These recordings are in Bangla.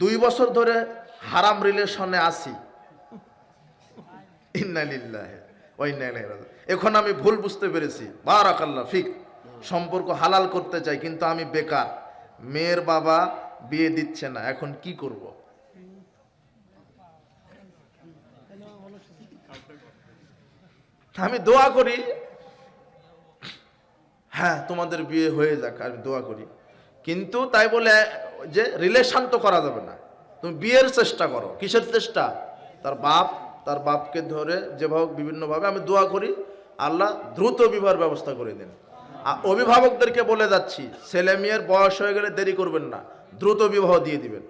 দুই বছর ধরে হারাম রিলেশনে আছি। এখন আমি ভুল বুঝতে পেরেছি। বারাকাল্লাহ ফিক। সম্পর্ক হালাল করতে চাই, কিন্তু আমি বেকার। মেয়ের বাবা বিয়ে দিচ্ছে না, এখন কি করব? আমি দোয়া করি। হ্যাঁ তোমাদের বিয়ে হয়ে যাক, আমি দোয়া করি। কিন্তু তাই বলে যে রিলেশান তো করা যাবে না। তুমি বিয়ের চেষ্টা করো। কিসের চেষ্টা? তার বাপ, তার বাপকে ধরে যেভাবে বিভিন্নভাবে আমি দোয়া করি, আল্লাহ দ্রুত বিবাহের ব্যবস্থা করে দিন। আর অভিভাবকদেরকে বলে যাচ্ছি, ছেলে মেয়ের বয়স হয়ে গেলে দেরি করবেন না, দ্রুত বিবাহ দিয়ে দিবেন।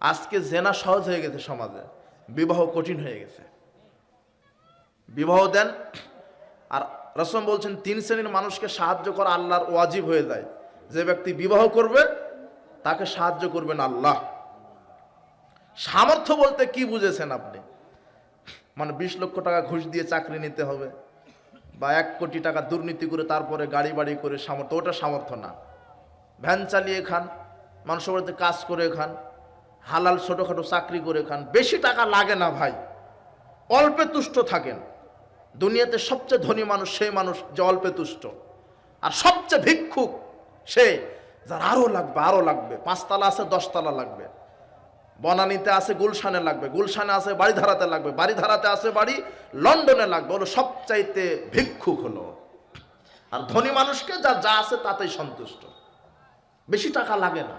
আজকে জেনা সহজ হয়ে গেছে সমাজে, বিবাহ কঠিন হয়ে গেছে। বিবাহ দেন, আর রসম বলছেন, তিন শ্রেণির মানুষকে সাহায্য করা আল্লাহর ওয়াজিব হয়ে যায়। যে ব্যক্তি বিবাহ করবে তাকে সাহায্য করবেন আল্লাহ। সামর্থ্য বলতে কি বুঝেছেন আপনি? মানে বিশ লক্ষ টাকা ঘুষ দিয়ে চাকরি নিতে হবে বা এক কোটি টাকা দুর্নীতি করে তারপরে গাড়ি বাড়ি করে সামর্থ্য, ওটা সামর্থ্য না। ভ্যান চালিয়ে খান, মানুষের বাড়িতে কাজ করে খান, হালাল ছোটোখাটো চাকরি করে খান, বেশি টাকা লাগে না ভাই। অল্পে তুষ্ট থাকেন। দুনিয়াতে সবচেয়ে ধনী মানুষ সেই মানুষ যে অল্পে তুষ্ট। আর সবচেয়ে ভিক্ষুক সে যার আরও লাগবে আরও লাগবে। পাঁচতলা আছে, দশতলা লাগবে। বনানীতে আছে, গুলশানে লাগবে। গুলশানে আছে বাড়ি ধারাতে লাগবে। বাড়ি ধারাতে আছে বাড়ি, লন্ডনে লাগবে। হলো সবচাইতে ভিক্ষুক হলো। আর ধনী মানুষকে যা যা আছে তাতেই সন্তুষ্ট। বেশি টাকা লাগে না।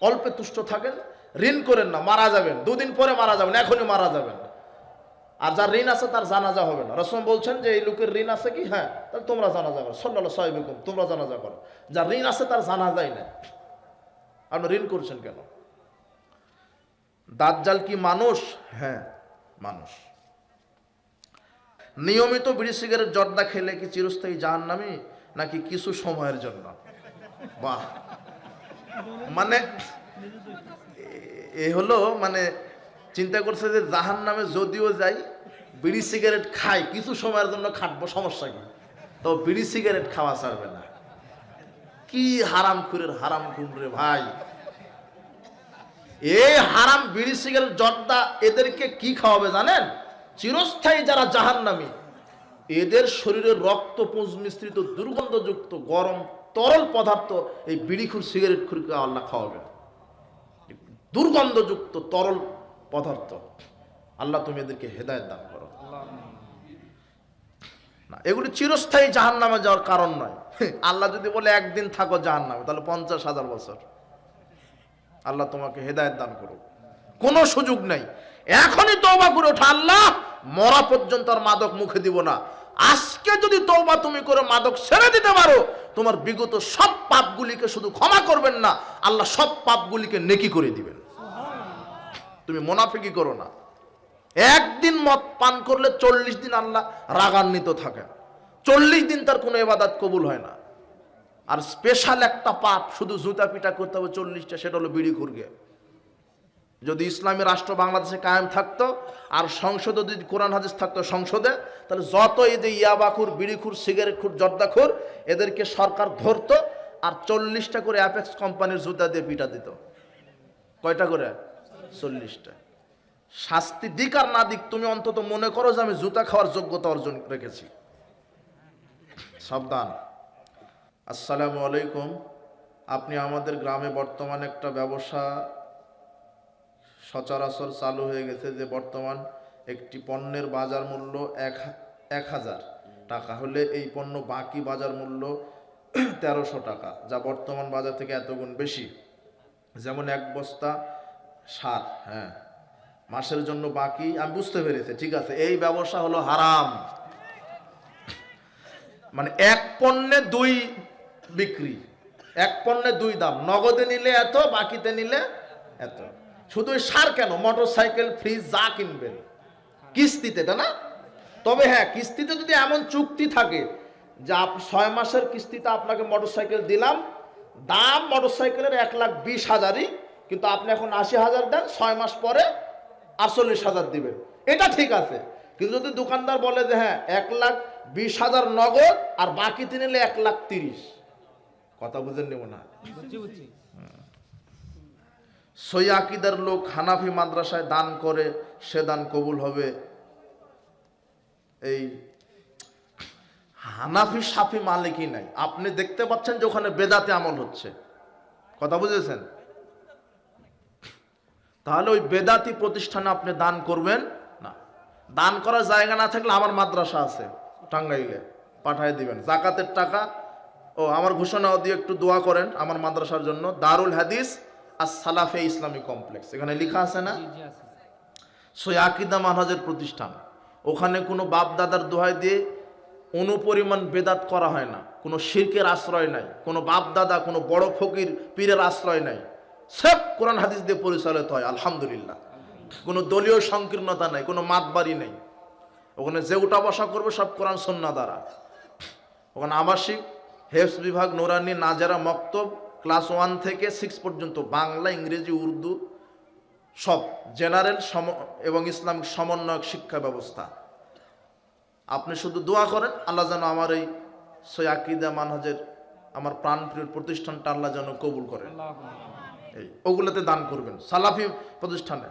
অল্পে তুষ্ট থাকেন, ঋণ করেন না, মারা যাবেন। দুদিন পরে মারা যাবেন, এখনই মারা যাবেন। আর যার ঋণ আছে তার জানাজা হবে না। রসম বলছেন যে, এই লোকের ঋণ আছে কি? হ্যাঁ তাহলে তোমরা জানাজা করো। সল্লাহ সাহেবিকুম, তোমরা জানাজা করো। যার ঋণ আছে তার জানাজাই না আপনি ঋণ করছেন কেন? দাজ্জাল কি মানুষ? হ্যাঁ মানুষ। নিয়মিত বিড়ি সিগারেট জর্দা খেলে কি চিরস্থায়ী জাহান নামি নাকি কিছু সময়ের জন্য? বাহ! মানে এ হলো মানে চিন্তা করছে যে জাহান নামে যদিও যাই, বিড়ি সিগারেট খাই, কিছু সময়ের জন্য খাটবো, সমস্যা কি? তো বিড়ি সিগারেট খাওয়া ছাড়বে না। কি হারাম খুরের হারাম খুন রে ভাই? এই হারাম বিড়ি সিগারেট জর্দা এদেরকে কি খাওয়াবে জানেন? চিরস্থায়ী যারা জাহান্নামী, এদের শরীরে রক্ত পুঁজ মিশ্রিত দুর্গন্ধযুক্ত গরম তরল পদার্থ এই বিড়িখুর সিগারেট খুরকে আল্লাহ খাওয়াবে দুর্গন্ধযুক্ত তরল পদার্থ। আল্লাহ তুমি এদেরকে হেদায়ত দান করো। না, এগুলি চিরস্থায়ী জাহান নামে যাওয়ার কারণ নয়। আল্লাহ যদি বলে একদিন থাকো জাহান নামে তাহলে পঞ্চাশ হাজার বছর। আল্লাহ তোমাকে হেদায়ত দান করুক। কোনো সুযোগ নেই। এখনই তওবা করে ওঠা, আল্লাহ! মরা পর্যন্ত আর মাদক মুখে দিব না। আজকে যদি তওবা তুমি করে মাদক ছেড়ে দিতে পারো, তোমার বিগত সব পাপগুলিকে শুধু ক্ষমা করবেন না, আল্লাহ সব পাপগুলিকে নেকি করে দিবেন। মোনাফিকি করো না। একদিন মদ পান করলে চল্লিশ দিন আল্লাহ রাগান্বিত থাকে। চল্লিশ দিন তার কোনো এবাদাত কবুল হয় না। আর স্পেশাল একটা পাপ শুধু জুতা পিটা করতে হবে চল্লিশটা, সেটা হলো বিড়ি খুরগে যদি ইসলামী রাষ্ট্র বাংলাদেশে কায়েম থাকতো আর সংসদে যদি কোরআন হাদিস থাকতো সংসদে, তাহলে যত এই যে ইয়াবাখুর, বিড়িখুর সিগারেট খুর জর্দাখুর, এদেরকে সরকার ধরতো আর চল্লিশটা করে অ্যাপেক্স কোম্পানির জুতা দিয়ে পিটা দিত। কয়টা করে? চল্লিশটা। শাস্তি দিক আর না দিক, তুমি অন্তত মনে করো যে আমি জুতা খাওয়ার যোগ্যতা অর্জন রেখেছি। সাবধান। আসসালামু আলাইকুম। আপনি আমাদের গ্রামে বর্তমানে একটা ব্যবসা সচরাচর চালু হয়ে গেছে যে বর্তমান একটি পণ্যের বাজার মূল্য এক এক হাজার টাকা। হলে এই পণ্য বাকি বাজার মূল্য তেরোশো টাকা, যা বর্তমান বাজার থেকে এত গুণ বেশি। যেমন এক বস্তা সার হ্যাঁ। মাসের জন্য বাকি, আমি বুঝতে পেরেছি, ঠিক আছে। এই ব্যবসা হলো হারাম। মানে এক পণ্যে দুই বিক্রি, এক পণ্যে দুই দাম। নগদে নিলে এত, বাকিতে নিলে এত। শুধু সার কেন? মোটর সাইকেল ফ্রিজ, যা কিনবেন। কিস্তিতে, তাই না? তবে হ্যাঁ কিস্তিতে যদি এমন চুক্তি থাকে যে ছয় মাসের কিস্তিতে আপনাকে মোটর সাইকেল দিলাম, দাম মোটর সাইকেলের এক লাখ বিশ হাজারই কিন্তু আপনি এখন আশি হাজার দেন ছয় মাস পরে আটচল্লিশ হাজার দিবেন। এটা ঠিক আছে। কিন্তু যদি দোকানদার বলে যে হ্যাঁ এক লাখ বিশ হাজার নগদ আর বাকিতে নিলে এক লাখ তিরিশ। কথা বুঝেন নেব না? সই আকিদার লোক হানাফি মাদ্রাসায় দান করে সে দান কবুল হবে। এই হানাফি সাফি মালিকই নাই। আপনি দেখতে পাচ্ছেন যে ওখানে বেদাতে আমল হচ্ছে। কথা বুঝেছেন? তাহলে ওই বেদাতি প্রতিষ্ঠানে আপনি দান করবেন না। দান করার জায়গা না থাকলে আমার মাদ্রাসা আছে টাঙ্গাইলে। পাঠায় দিবেন। জাকাতের টাকা। ও আমার ঘোষণাও দিয়ে একটু দোয়া করেন আমার মাদ্রাসার জন্য। দারুল হাদিস আর সালাফে ইসলামী কমপ্লেক্স। এখানে লেখা আছে না? সই আকিদা মানহাজের প্রতিষ্ঠান। ওখানে কোনো বাপ দাদার দোহাই দিয়ে অনুপরিমাণ বেদাত করা হয় না। কোনো শির্কের আশ্রয় নাই। কোনো বাপ দাদা কোনো বড় ফকির পীরের আশ্রয় নাই। সব কোরআন হাদিস দিয়ে পরিচালিত হয়, আলহামদুলিল্লাহ। কোনো দলীয় সংকীর্ণতা নাই, কোনো মাতবাড়ি নেই। ওখানে যে উঠা বসা করবে সব কোরআন সন্না দ্বারা। ওখানে আবাসিক হেফস বিভাগ, নোরানি, নাজারা, মক্তব, ক্লাস ওয়ান থেকে সিক্স পর্যন্ত বাংলা, ইংরেজি, উর্দু, সব জেনারেল সম, এবং ইসলামিক সমন্বয়ক শিক্ষা ব্যবস্থা। আপনি শুধু দোয়া করেন, আল্লাহ যেন আমার এই সই আকিদা, মানহাজের আমার প্রাণপ্রিয় প্রতিষ্ঠানটা আল্লাহ যেন কবুল করেন। এই ওগুলোতে দান করবেন সালাফি প্রতিষ্ঠানে।